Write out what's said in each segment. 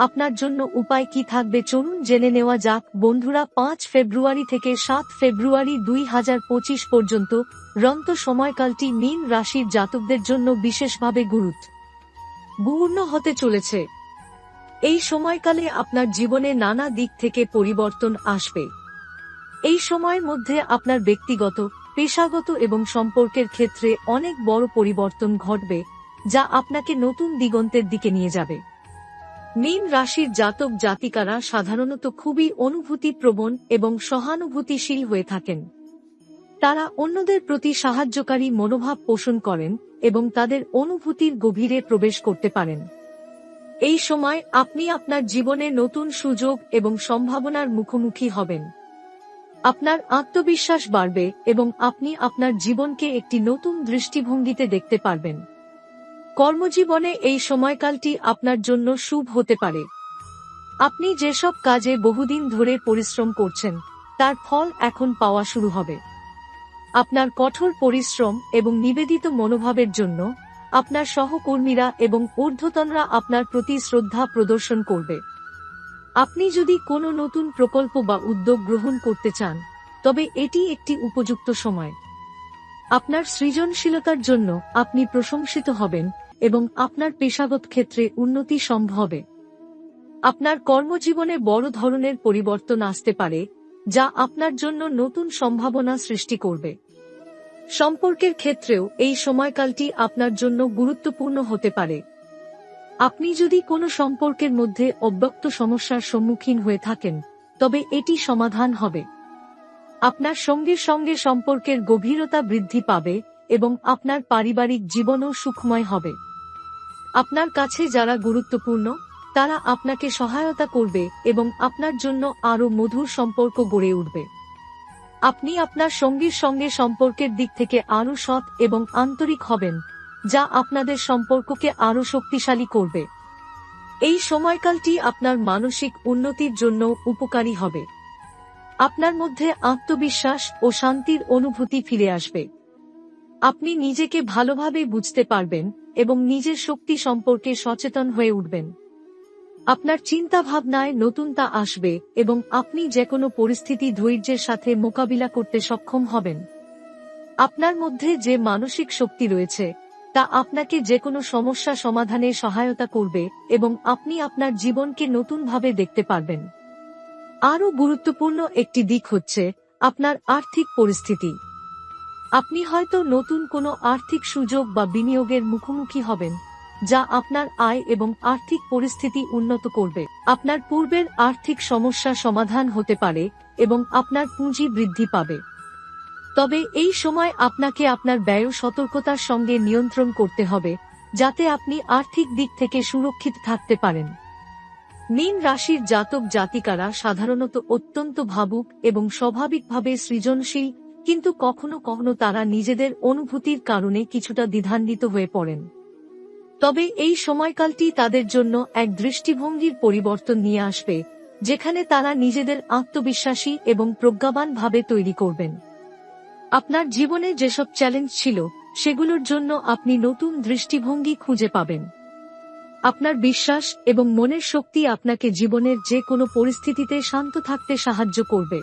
আপনার জন্য উপায় কি থাকবে? চলুন জেনে নেওয়া যাক। বন্ধুরা, পাঁচ ফেব্রুয়ারি থেকে সাত ফেব্রুয়ারি দুই হাজার পঁচিশ পর্যন্ত রন্ত সময়কালটি মীন রাশির জাতকদের জন্য বিশেষভাবে গুরুত্ব পূর্ণ হতে চলেছে। এই সময়কালে আপনার জীবনে নানা দিক থেকে পরিবর্তন আসবে। এই সময়ের মধ্যে আপনার ব্যক্তিগত, পেশাগত এবং সম্পর্কের ক্ষেত্রে অনেক বড় পরিবর্তন ঘটবে, যা আপনাকে নতুন দিগন্তের দিকে নিয়ে যাবে। মীন রাশির জাতক জাতিকারা সাধারণত খুবই অনুভূতি প্রবণ এবং সহানুভূতিশীল হয়ে থাকেন। তারা অন্যদের প্রতি সাহায্যকারী মনোভাব পোষণ করেন এবং তাদের অনুভূতির গভীরে প্রবেশ করতে পারেন। এই সময় আপনি আপনার জীবনে নতুন সুযোগ এবং সম্ভাবনার মুখোমুখি হবেন। আপনার আত্মবিশ্বাস বাড়বে এবং আপনি আপনার জীবনকে একটি নতুন দৃষ্টিভঙ্গিতে দেখতে পারবেন। কর্মজীবনে এই সময়কালটি আপনার জন্য শুভ হতে পারে। আপনি যেসব কাজে বহুদিন ধরে পরিশ্রম করছেন, তার ফল এখন পাওয়া শুরু হবে। আপনার কঠোর পরিশ্রম এবং নিবেদিত মনোভাবের জন্য আপনার সহকর্মীরা এবং ঊর্ধ্বতনরা আপনার প্রতি শ্রদ্ধা প্রদর্শন করবে। আপনি যদি কোনো নতুন প্রকল্প বা উদ্যোগ গ্রহণ করতে চান, তবে এটি একটি উপযুক্ত সময়। আপনার সৃজনশীলতার জন্য আপনি প্রশংসিত হবেন এবং আপনার পেশাগত ক্ষেত্রে উন্নতি সম্ভবে। আপনার কর্মজীবনে বড় ধরনের পরিবর্তন আসতে পারে, যা আপনার জন্য নতুন সম্ভাবনা সৃষ্টি করবে। সম্পর্কের ক্ষেত্রেও এই সময়কালটি আপনার জন্য গুরুত্বপূর্ণ হতে পারে। আপনি যদি কোনো সম্পর্কের মধ্যে অব্যক্ত সমস্যার সম্মুখীন হয়ে থাকেন, তবে এটি সমাধান হবে। আপনার সঙ্গীর সঙ্গে সম্পর্কের গভীরতা বৃদ্ধি পাবে এবং আপনার পারিবারিক জীবনও সুখময় হবে। আপনার কাছে যারা গুরুত্বপূর্ণ, তারা আপনাকে সহায়তা করবে এবং আপনার জন্য আরও মধুর সম্পর্ক গড়ে উঠবে। আপনি আপনার সঙ্গীর সঙ্গে সম্পর্কের দিক থেকে আরও সৎ এবং আন্তরিক হবেন, যা আপনাদের সম্পর্ককে আরও শক্তিশালী করবে। এই সময়কালটি আপনার মানসিক উন্নতির জন্য উপকারী হবে। আপনার মধ্যে আত্মবিশ্বাস ও শান্তির অনুভূতি ফিরে আসবে। আপনি নিজেকে ভালোভাবে বুঝতে পারবেন এবং নিজের শক্তি সম্পর্কে সচেতন হয়ে উঠবেন। আপনার চিন্তা ভাবনায় নতুনতা আসবে এবং আপনি যে কোনো পরিস্থিতি ধৈর্যের সাথে মোকাবিলা করতে সক্ষম হবেন। আপনার মধ্যে যে মানসিক শক্তি রয়েছে, তা আপনাকে যে কোনো সমস্যা সমাধানে সহায়তা করবে এবং আপনি আপনার জীবনকে নতুনভাবে দেখতে পারবেন। আরও গুরুত্বপূর্ণ একটি দিক হচ্ছে আপনার আর্থিক পরিস্থিতি। আপনি হয়তো নতুন কোনো আর্থিক সুযোগ বা বিনিয়োগের মুখোমুখি হবেন, যা আপনার আয় এবং আর্থিক পরিস্থিতি উন্নত করবে। আপনার পূর্বের আর্থিক সমস্যা সমাধান হতে পারে এবং আপনার পুঁজি বৃদ্ধি পাবে। তবে এই সময় আপনাকে আপনার ব্যয় সতর্কতার সঙ্গে নিয়ন্ত্রণ করতে হবে, যাতে আপনি আর্থিক দিক থেকে সুরক্ষিত থাকতে পারেন। মীন রাশির জাতক জাতিকারা সাধারণত অত্যন্ত ভাবুক এবং স্বাভাবিকভাবে সৃজনশীল, কিন্তু কখনো কখনো তারা নিজেদের অনুভূতির কারণে কিছুটা দ্বিধান্বিত হয়ে পড়েন। তবে এই সময়কালটি তাদের জন্য এক দৃষ্টিভঙ্গির পরিবর্তন নিয়ে আসবে, যেখানে তারা নিজেদের আত্মবিশ্বাসী এবং প্রজ্ঞাবানভাবে তৈরি করবেন। আপনার জীবনে যেসব চ্যালেঞ্জ ছিল, সেগুলোর জন্য আপনি নতুন দৃষ্টিভঙ্গি খুঁজে পাবেন। আপনার বিশ্বাস এবং মনের শক্তি আপনাকে জীবনের যে কোনো পরিস্থিতিতে শান্ত থাকতে সাহায্য করবে।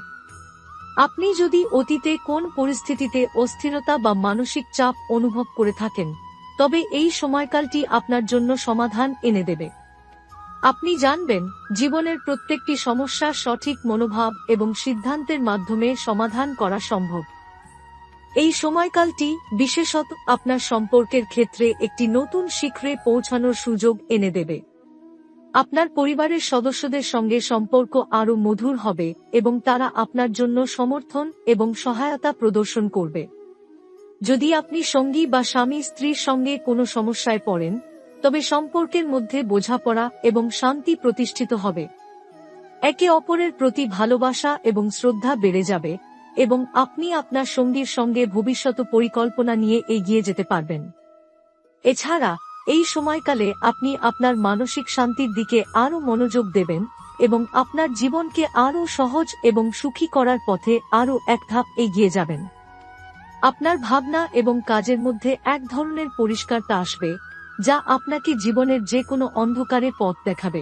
আপনি যদি অতীতে কোন পরিস্থিতিতে অস্থিরতা বা মানসিক চাপ অনুভব করে থাকেন, তবে এই সময়কালটি আপনার জন্য সমাধান এনে দেবে। আপনি জানবেন, জীবনের প্রত্যেকটি সমস্যার সঠিক মনোভাব এবং সিদ্ধান্তের মাধ্যমে সমাধান করা সম্ভব। এই সময়কালটি বিশেষত আপনার সম্পর্কের ক্ষেত্রে একটি নতুন শিখরে পৌঁছানোর সুযোগ এনে দেবে। আপনার পরিবারের সদস্যদের সঙ্গে সম্পর্ক আরও মধুর হবে এবং তারা আপনার জন্য সমর্থন এবং সহায়তা প্রদর্শন করবে। যদি আপনি সঙ্গী বা স্বামী স্ত্রীর সঙ্গে কোনো সমস্যায় পড়েন, তবে সম্পর্কের মধ্যে বোঝাপড়া এবং শান্তি প্রতিষ্ঠিত হবে। একে অপরের প্রতি ভালোবাসা এবং শ্রদ্ধা বেড়ে যাবে। এবং আপনি আপনার সঙ্গীর সঙ্গে ভবিষ্যৎ পরিকল্পনা নিয়ে এগিয়ে যেতে পারবেন। এছাড়া, এই সময়কালে আপনি আপনার মানসিক শান্তির দিকে আরও মনোযোগ দেবেন এবং আপনার জীবনকে আরও সহজ এবং সুখী করার পথে আরও এক ধাপ এগিয়ে যাবেন। আপনার ভাবনা এবং কাজের মধ্যে এক ধরনের পরিষ্কারতা আসবে, যা আপনাকে জীবনের যে কোনো অন্ধকারে পথ দেখাবে।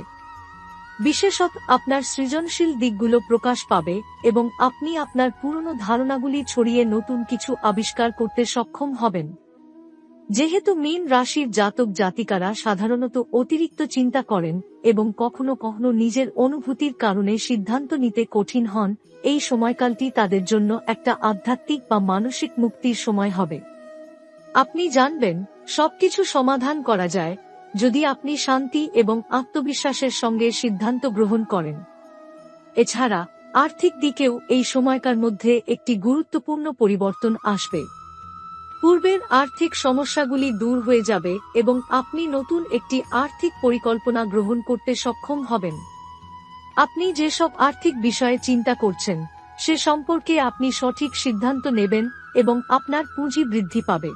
বিশেষত আপনার সৃজনশীল দিকগুলো প্রকাশ পাবে এবং আপনি আপনার পুরনো ধারণাগুলি ছড়িয়ে নতুন কিছু আবিষ্কার করতে সক্ষম হবেন। যেহেতু মীন রাশির জাতক জাতিকারা সাধারণত অতিরিক্ত চিন্তা করেন এবং কখনো কখনো নিজের অনুভূতির কারণে সিদ্ধান্ত নিতে কঠিন হন, এই সময়কালটি তাদের জন্য একটা আধ্যাত্মিক বা মানসিক মুক্তির সময় হবে। আপনি জানবেন, সবকিছু সমাধান করা যায় যদি আপনি শান্তি এবং আত্মবিশ্বাসের সঙ্গে সিদ্ধান্ত গ্রহণ করেন। এছাড়া, আর্থিক দিকেও এই সময়কার মধ্যে একটি গুরুত্বপূর্ণ পরিবর্তন আসবে। পূর্বের আর্থিক সমস্যাগুলি দূর হয়ে যাবে এবং আপনি নতুন একটি আর্থিক পরিকল্পনা গ্রহণ করতে সক্ষম হবেন। আপনি যেসব আর্থিক বিষয়ে চিন্তা করছেন, সে সম্পর্কে আপনি সঠিক সিদ্ধান্ত নেবেন এবং আপনার পুঁজি বৃদ্ধি পাবে।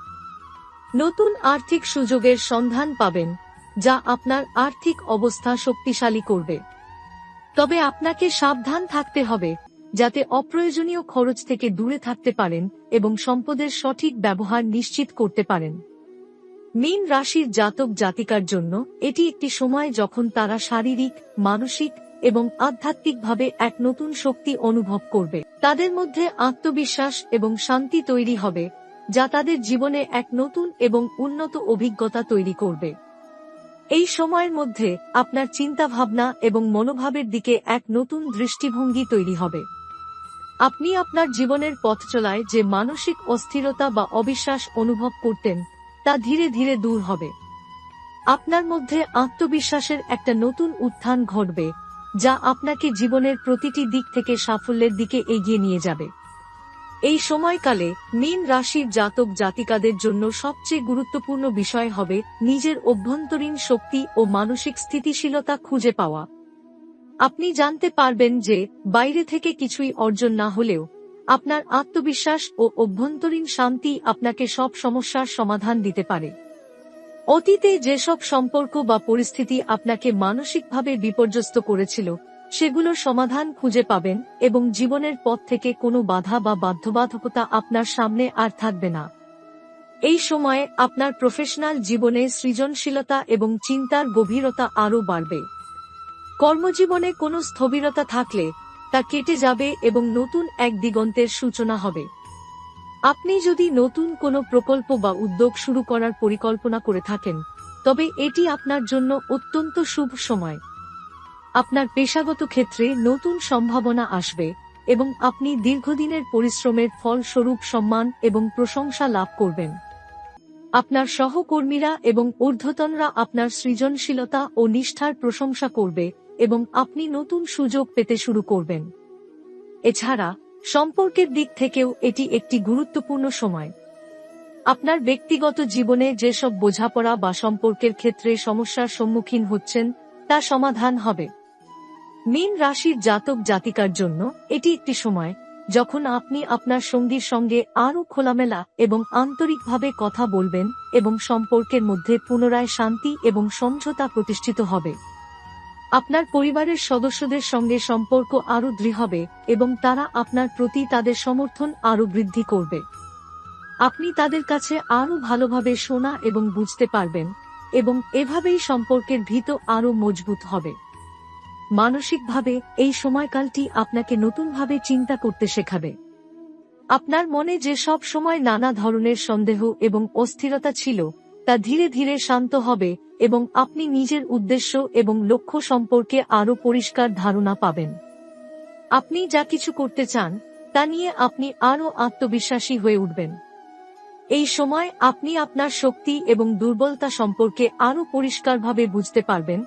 নতুন আর্থিক সুযোগের সন্ধান পাবেন যা আপনার আর্থিক অবস্থা শক্তিশালী করবে। তবে আপনাকে সাবধান থাকতে হবে, যাতে অপ্রয়োজনীয় খরচ থেকে দূরে থাকতে পারেন এবং সম্পদের সঠিক ব্যবহার নিশ্চিত করতে পারেন। মীন রাশির জাতক জাতিকার জন্য এটি একটি সময় যখন তারা শারীরিক, মানসিক এবং আধ্যাত্মিকভাবে এক নতুন শক্তি অনুভব করবে। তাদের মধ্যে আত্মবিশ্বাস এবং শান্তি তৈরি হবে, যা তাদের জীবনে এক নতুন এবং উন্নত অভিজ্ঞতা তৈরি করবে। এই সময়ের মধ্যে, আপনার চিন্তাভাবনা এবং মনোভাবের দিকে এক নতুন দৃষ্টিভঙ্গি তৈরি হবে। আপনি আপনার জীবনের পথ চলায় যে মানসিক অস্থিরতা বা অবিশ্বাস অনুভব করতেন, তা ধীরে ধীরে দূর হবে। আপনার মধ্যে আত্মবিশ্বাসের একটা নতুন উত্থান ঘটবে, যা আপনাকে জীবনের প্রতিটি দিক থেকে সাফল্যের দিকে এগিয়ে নিয়ে যাবে। এই সময়কালে মীন রাশির জাতক জাতিকাদের জন্য সবচেয়ে গুরুত্বপূর্ণ বিষয় হবে নিজের অভ্যন্তরীণ শক্তি ও মানসিক স্থিতিশীলতা খুঁজে পাওয়া। আপনি জানতে পারবেন যে, বাইরে থেকে কিছুই অর্জন না হলেও, আপনার আত্মবিশ্বাস ও অভ্যন্তরীণ শান্তি আপনাকে সব সমস্যার সমাধান দিতে পারে। অতীতে যেসব সম্পর্ক বা পরিস্থিতি আপনাকে মানসিকভাবে বিপর্যস্ত করেছিল সেগুলোর সমাধান খুঁজে পাবেন এবং জীবনের পথ থেকে কোনো বাধা বা বাধ্যবাধকতা আপনার সামনে আর থাকবে না। এই সময়ে আপনার প্রফেশনাল জীবনে সৃজনশীলতা এবং চিন্তার গভীরতা আরও বাড়বে। কর্মজীবনে কোনো স্থবিরতা থাকলে তা কেটে যাবে এবং নতুন এক দিগন্তের সূচনা হবে। আপনি যদি নতুন কোনো প্রকল্প বা উদ্যোগ শুরু করার পরিকল্পনা করে থাকেন, তবে এটি আপনার জন্য অত্যন্ত শুভ সময়। আপনার পেশাগত ক্ষেত্রে নতুন সম্ভাবনা আসবে এবং আপনি দীর্ঘদিনের পরিশ্রমের ফলস্বরূপ সম্মান এবং প্রশংসা লাভ করবেন। আপনার সহকর্মীরা এবং ঊর্ধ্বতনরা আপনার সৃজনশীলতা ও নিষ্ঠার প্রশংসা করবে এবং আপনি নতুন সুযোগ পেতে শুরু করবেন। এছাড়া, সম্পর্কের দিক থেকেও এটি একটি গুরুত্বপূর্ণ সময়। আপনার ব্যক্তিগত জীবনে যেসব বোঝাপড়া বা সম্পর্কের ক্ষেত্রে সমস্যার সম্মুখীন হচ্ছেন, তা সমাধান হবে। মীন রাশির জাতক জাতিকার জন্য এটি একটি সময় যখন আপনি আপনার সঙ্গীর সঙ্গে আরও খোলামেলা এবং আন্তরিকভাবে কথা বলবেন এবং সম্পর্কের মধ্যে পুনরায় শান্তি এবং সমঝোতা প্রতিষ্ঠিত হবে। আপনার পরিবারের সদস্যদের সঙ্গে সম্পর্ক আরও দৃঢ় হবে এবং তারা আপনার প্রতি তাদের সমর্থন আরও বৃদ্ধি করবে। আপনি তাদের কাছে আরও ভালোভাবে শোনা এবং বুঝতে পারবেন এবং এভাবেই সম্পর্কের ভিত আরও মজবুত হবে। মানসিকভাবে এই সময়কালটি আপনাকে নতুনভাবে চিন্তা করতে শেখাবে। আপনার মনে যে সব সময় নানা ধরনের সন্দেহ এবং অস্থিরতা ছিল, তা ধীরে ধীরে শান্ত হবে এবং আপনি নিজের উদ্দেশ্য এবং লক্ষ্য সম্পর্কে আরও পরিষ্কার ধারণা পাবেন। আপনি যা কিছু করতে চান, তা নিয়ে আপনি আরও আত্মবিশ্বাসী হয়ে উঠবেন। এই সময় আপনি আপনার শক্তি এবং দুর্বলতা সম্পর্কে আরও পরিষ্কারভাবে বুঝতে পারবেন।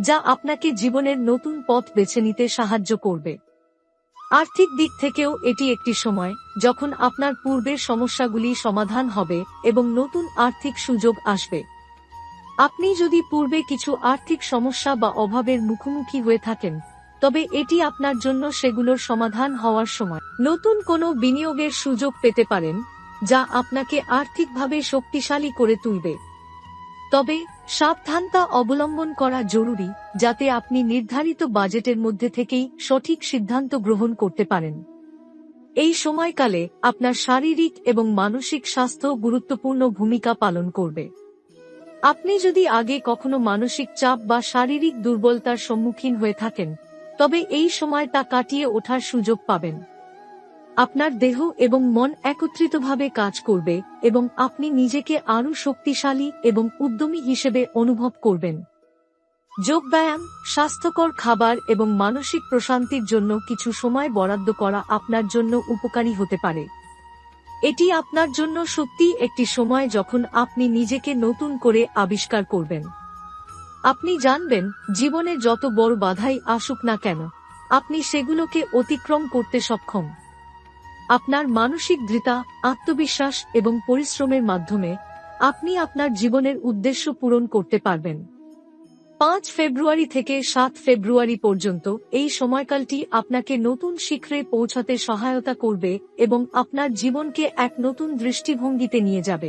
যা আপনাকে জীবনের নতুন পথ বেছে নিতে সাহায্য করবে। আর্থিক দিক থেকেও এটি একটি সময় যখন আপনার পূর্বের সমস্যাগুলি সমাধান হবে এবং নতুন আর্থিক সুযোগ আসবে। আপনি যদি পূর্বে কিছু আর্থিক সমস্যা বা অভাবের মুখোমুখি হয়ে থাকেন, তবে এটি আপনার জন্য সেগুলোর সমাধান হওয়ার সময়। নতুন কোনো বিনিয়োগের সুযোগ পেতে পারেন, যা আপনাকে আর্থিকভাবে শক্তিশালী করে তুলবে। তবে সাবধানতা অবলম্বন করা জরুরি যাতে আপনি নির্ধারিত বাজেটের মধ্যে থেকেই সঠিক সিদ্ধান্ত গ্রহণ করতে পারেন। এই সময়কালে আপনার শারীরিক এবং মানসিক স্বাস্থ্য গুরুত্বপূর্ণ ভূমিকা পালন করবে। আপনি যদি আগে কখনো মানসিক চাপ বা শারীরিক দুর্বলতার সম্মুখীন হয়ে থাকেন, তবে এই সময় তা কাটিয়ে ওঠার সুযোগ পাবেন। আপনার দেহ এবং মন একত্রিতভাবে কাজ করবে এবং আপনি নিজেকে আরও শক্তিশালী এবং উদ্যমী হিসেবে অনুভব করবেন। যোগব্যায়াম, স্বাস্থ্যকর খাবার এবং মানসিক প্রশান্তির জন্য কিছু সময় বরাদ্দ করা আপনার জন্য উপকারী হতে পারে। এটি আপনার জন্য সত্যি একটি সময় যখন আপনি নিজেকে নতুন করে আবিষ্কার করবেন। আপনি জানবেন, জীবনে যত বড় বাধাই আসুক না কেন, আপনি সেগুলোকে অতিক্রম করতে সক্ষম। আপনার মানসিক দৃঢ়তা আত্মবিশ্বাস এবং পরিশ্রমের মাধ্যমে আপনি আপনার জীবনের উদ্দেশ্য পূরণ করতে পারবেন। পাঁচ ফেব্রুয়ারি থেকে সাত ফেব্রুয়ারি পর্যন্ত এই সময়কালটি আপনাকে নতুন শিখরে পৌঁছাতে সহায়তা করবে এবং আপনার জীবনকে এক নতুন দৃষ্টিভঙ্গিতে নিয়ে যাবে।